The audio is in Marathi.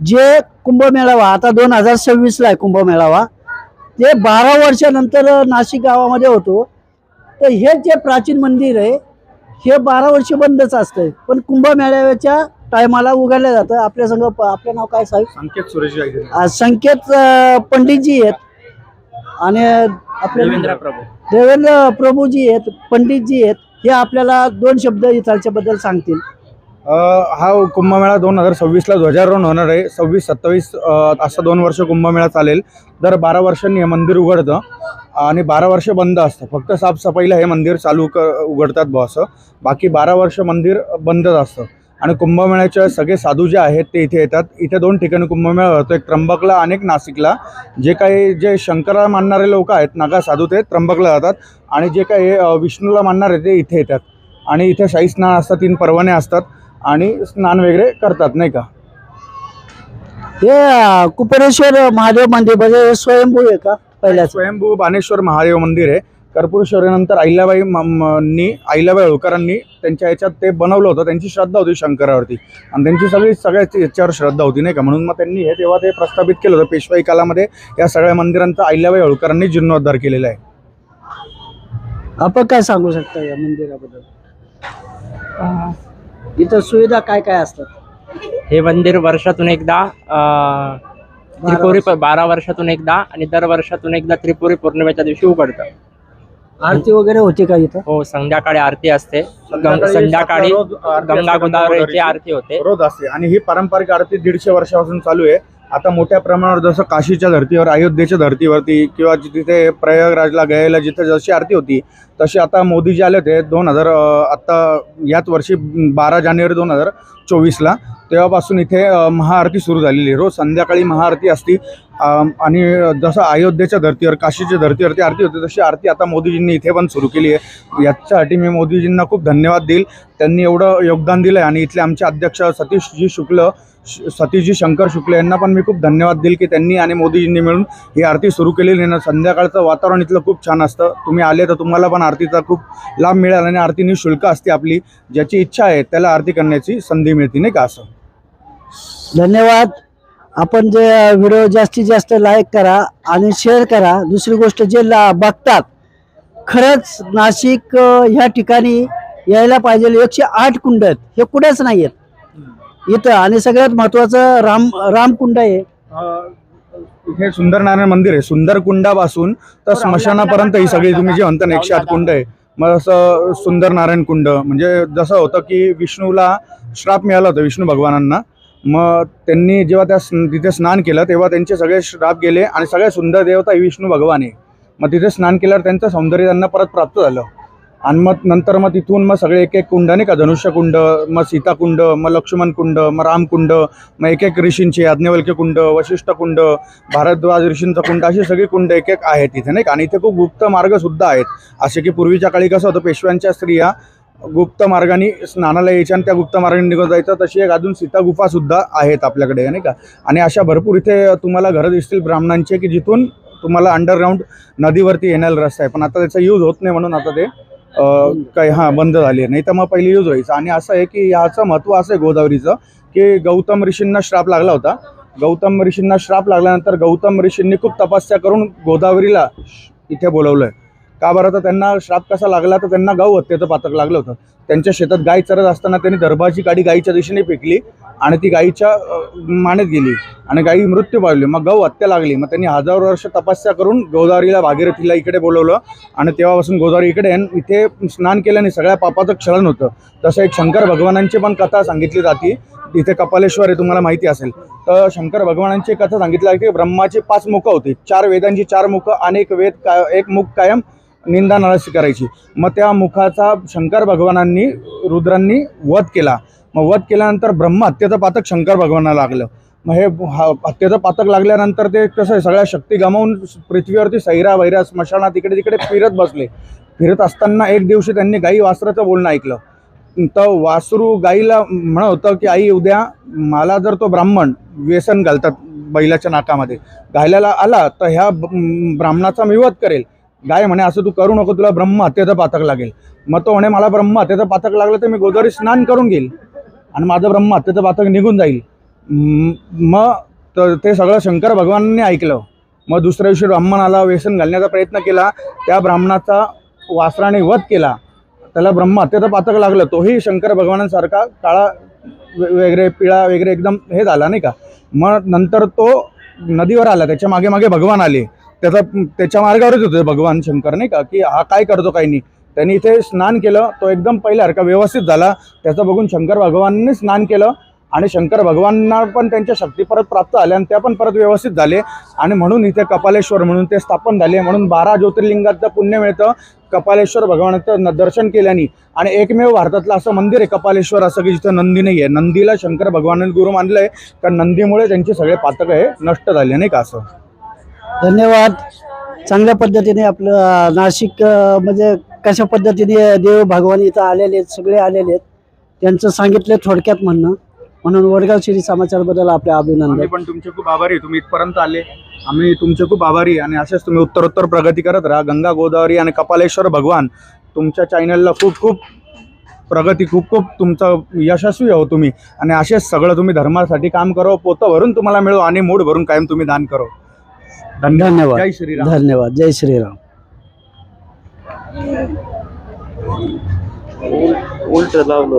जे कुंभमेळावा आता दोन हजार सव्वीसला आहे कुंभमेळावा ते बारा वर्षानंतर नाशिक गावामध्ये होतो तर हे जे प्राचीन मंदिर आहे हे बारा वर्ष बंदच असतंय. पण कुंभमेळाव्याच्या टायमाला उघडलं जातं. आपल्या संघ आपलं नाव काय साहेब? संकेत सुरेश संकेत पंडितजी आहेत. आणि आपले देवेंद्र प्रभू. देवेंद्र प्रभूजी आहेत पंडितजी आहेत. हे आपल्याला दोन शब्द इथालच्या बद्दल सांगतील. हा कुंभमेळा दोन हजार सव्वीसला ध्वजारोहण होणार आहे. सव्वीस सत्तावीस असं दोन वर्ष कुंभमेळा चालेल. दर बारा वर्षांनी हे मंदिर उघडतं आणि बारा वर्ष बंद असतं. फक्त साफसफाईला हे मंदिर चालू क उघडतात बुवा असं. बाकी बारा वर्ष मंदिर बंदच असतं. आणि कुंभमेळ्याचे सगळे साधू जे आहेत ते इथे येतात. इथे दोन ठिकाणी कुंभमेळा होतो. एक त्र्यंबकला आणि एक नाशिकला. जे काही जे शंकराला मानणारे लोक आहेत नागा साधू ते त्र्यंबकला जातात. आणि जे काही विष्णूला मानणारे ते इथे येतात. आणि इथे शाही स्नान असतात तीन परवाने असतात. आणि स्नान वगैरे करतात नाही का? हे अ, कुपेश्वर महादेव मंदिर म्हणजे हे स्वयंभू आहे का पहिल्याच? स्वयंभू बाणेश्वर महादेव मंदिर आहे. कर्पूरेश्वरीनंतर अहिल्याबाई म- म- नी अहिल्याबाई होळकरांनी त्यांच्या ह्याच्यात ते बनवलं होतं. त्यांची श्रद्धा होती शंकरावरती. आणि त्यांची सगळी सगळ्याच याच्यावर श्रद्धा होती नाही का? म्हणून मग त्यांनी हे तेव्हा ते प्रस्थापित केलं होतं. पेशवाई कालामध्ये या सगळ्या मंदिरांचा अहिल्याबाई होळकरांनी जीर्णोद्धार केलेला आहे. आपण काय सांगू शकता या मंदिराबद्दल? इथं सुविधा काय काय असतात? हे मंदिर वर्षातून एकदा अं, त्रिपुरी प- बारा वर्षातून एकदा आणि दर वर्षातून एकदा त्रिपुरी पौर्णिमेच्या दिवशी उघडतं. आरती वगैरे होती का इथं? हो संध्याकाळी आरती असते. गं- संध्याकाळी संध्याकाळी रोज आरती गंगा असते, गोदावरीची गोदावरीची. आरती होते. रोज असते. आणि ही पारंपरिक आरती दीडशे वर्षापासून चालू आहे. आता मोठ्या प्रमाणावर जसं काशीच्या धर्तीवर अयोध्येच्या धर्तीवरती किंवा जि- तिथे प्रयागराजला गयाला जिथे जशी आरती होती तशी आता मोदीजी आले होते दोन हजार आत्ता याच वर्षी बारा जानेवारी दोन हजार चोवीसला. तेव्हापासून इथे महाआरती सुरू झालेली. आहे रोज संध्याकाळी महाआरती असती. आणि जसं अयोध्येच्या धर्तीवर काशीच्या धर्तीवरती आरती होती तशी आरती आता मोदीजींनी इथे पण सुरू केली आहे. याच्यासाठी मी मोदीजींना खूप धन्यवाद देईल. त्यांनी एवढं योगदान दिलं आहे आणि इथले आमचे अध्यक्ष सतीशजी शुक्ल श- सतीशजी शंकर शुक्ल यांना पण मी खूप धन्यवाद देईल की त्यांनी आणि मोदीजींनी मिळून ही आरती सुरू केलेली आहे. ना संध्याकाळचं वातावरण इथलं खूप छान असतं. तुम्ही आले तर तुम्हाला पण आरतीचा खूप लाभ मिळाला आणि आरती निशुल्क असते आपली. ज्याची इच्छा आहे त्याला आरती करण्याची संधी मिळते नाही का असं? धन्यवाद. आपण जे व्हिडिओ जास्तीत जास्त लाईक करा आणि शेअर करा. दुसरी गोष्ट जे ला बघतात खरंच नाशिक ह्या ठिकाणी यायला पाहिजे. एकशे आठ कुंड आहेत. हे कुठेच नाही आहेत इथं आणि सगळ्यात महत्वाचं राम रामकुंड आहे. इथे सुंदर नारायण मंदिर आहे. सुंदर कुंडापासून तर स्मशानापर्यंत ही सगळी तुम्ही जे म्हणता ना एकशे आठ कुंड आहे. मग असं सुंदर नारायण कुंड म्हणजे जसं होतं की विष्णूला श्राप मिळाला होता विष्णू भगवानांना. मग त्यांनी जेव्हा त्या तिथे स्नान केलं तेव्हा त्यांचे सगळे श्राप गेले आणि सगळ्यात सुंदर देवता ही विष्णू भगवान आहे. मग तिथे स्नान केल्यावर त्यांचं सौंदर्य त्यांना परत प्राप्त झालं. आणि मग नंतर मग तिथून मग सगळे एक एक कुंड नाही का? धनुष्यकुंड मग सीताकुंड मग लक्ष्मण कुंड मग रामकुंड मग एक एक ऋषींचे याज्ञवल्क्य कुंड वशिष्ठ कुंड भारद्वाज ऋषींचं कुंड अशी सगळी कुंड एक एक आहेत इथे नाही का? आणि इथे खूप गुप्त मार्गसुद्धा आहेत. असे की पूर्वीच्या काळी कसं होतं पेशव्यांच्या स्त्रिया गुप्त मार्गाने स्नानाला यायच्या आणि त्या गुप्त मार्गाने निघून जायचं. तशी एक अजून सीता आहेत आपल्याकडे नाही का? आणि अशा भरपूर इथे तुम्हाला घरं दिसतील ब्राह्मणांचे की जिथून तुम्हाला अंडरग्राऊंड नदीवरती येण्याला रस्ता आहे. पण आता त्याचा यूज होत नाही म्हणून आता ते काही हां बंद झाली आहे. नाही तर मग पहिले यूज व्हायचं. आणि असं आहे की ह्याचं महत्त्व असं आहे गोदावरीचं की गौतम ऋषींना श्राप लागला होता. गौतम ऋषींना श्राप लागल्यानंतर गौतम ऋषींनी खूप तपस्या करून गोदावरीला इथे बोलवलं आहे का बरं? तर त्यांना श्राप कसा लागला? तर त्यांना गौ हत्येचं पातक लागलं होतं. त्यांच्या शेतात गाय चरत असताना त्यांनी दरबाची गाडी गायीच्या दिशेने फेकली आणि ती गायीच्या मानेत गेली आणि गायी मृत्यू पावली. मग गौ हत्या लागली. मग त्यांनी हजारो वर्ष तपस्या करून गोदावरीला भागीरथीला इकडे बोलवलं आणि तेव्हापासून गोदावरी इकडे इथे स्नान केल्याने सगळ्या पापाचं क्षरण होतं. तसं एक शंकर भगवानांची पण कथा सांगितली जाते. इथे कपालेश्वर आहे तुम्हाला माहिती असेल. तर शंकर भगवानांची कथा सांगितली जाते की ब्रह्माची पाच मुखं होती. चार वेदांची चार मुखं आणि एक वेद काय एक मुख कायम निंदा नाराशी करायची. मग त्या मुखाचा शंकर भगवानांनी रुद्रांनी वध केला. मग वध केल्यानंतर ब्रह्म हत्येचं पातक शंकर भगवानाला लागलं. मग हे हा- हत्येचं पातक लागल्यानंतर ते कसं आहे सगळ्या शक्ती गमावून पृथ्वीवरती सैरा वैरा स्मशानात इकडे तिकडे फिरत बसले. फिरत असताना एक दिवशी त्यांनी गाई वासराचं बोलणं ऐकलं. तर वासरू गाईला म्हणत होतं की आई उद्या मला जर तो ब्राह्मण व्यसन घालतात बैलाच्या नाकामध्ये घायला आला तर ह्या ब्राह्मणाचा मी वध करेल. गाय म्हणे असं तू करू नको तुला ब्रह्म हत्येचं पातक लागेल. मग तो म्हणे मला ब्रह्म हत्येचं पातक लागलं तर मी गोदावरी स्नान करून घेईल आणि माझं ब्रह्म हत्येचं पातक निघून जाईल. मग ते सगळं शंकर भगवानने ऐकलं. मग दुसऱ्या दिवशी ब्राह्मणाला व्यसन घालण्याचा प्रयत्न केला त्या ब्राह्मणाचा वासराने वध केला. त्याला ब्रह्महत्येचं पातक लागलं. तोही शंकर भगवानांसारखा काळा वे- वगैरे पिळा वगैरे एकदम हे झाला नाही का? मग नंतर तो नदीवर आला त्याच्यामागे मागे भगवान आले. त्याचा त्याच्या मार्गावरच होते भगवान शंकर नाही का? की हा काय करतो काही नाही. त्यांनी इथे स्नान केलं तो एकदम पहिल्यासारखा व्यवस्थित झाला. त्याचं बघून शंकर भगवानने स्नान केलं आणि शंकर भगवानांना पण त्यांच्या शक्ती परत प्राप्त झाल्या आणि त्या पण परत व्यवस्थित झाले. आणि म्हणून इथे कपालेश्वर म्हणून ते स्थापन झाले. म्हणून बारा ज्योतिर्लिंगाचं पुण्य मिळतं. कपालेश्वर भगवानाचं न- दर्शन केल्याने. आणि एकमेव भारतातलं असं मंदिर आहे कपालेश्वर असं की जिथं नंदी नाही आहे नंदीला शंकर भगवानाने गुरु मानलं आहे कारण नंदीमुळे त्यांचे सगळे पातक हे नष्ट झाले नाही का असं? धन्यवाद. चांगल्या पद्धतीने आपलं नाशिक म्हणजे कशा पद्धतीने देव भगवान इथं आलेले आहेत सगळे आलेले आहेत त्यांचं सांगितलं थोडक्यात म्हणणं. म्हणून वडगाव श्री समाचारबद्दल आपले अभिनंदन. पण तुमचे खूप आभारी आहे. तुम्ही इथपर्यंत आले. आम्ही तुमचे खूप आभारी आहे आणि असेच तुम्ही उत्तरोत्तर प्रगती करत राहा. गंगा गोदावरी आणि कपालेश्वर भगवान तुमच्या चॅनलला खूप खूप प्रगती खूप खूप तुमचं यशस्वी हो तुम्ही. आणि असेच सगळं तुम्ही धर्मासाठी काम करो पोतं भरून तुम्हाला मिळो आणि मूड भरून कायम तुम्ही दान करो. धन्यवाद. जय श्रीराम. धन्यवाद. जय श्रीराम. उलट लावलं.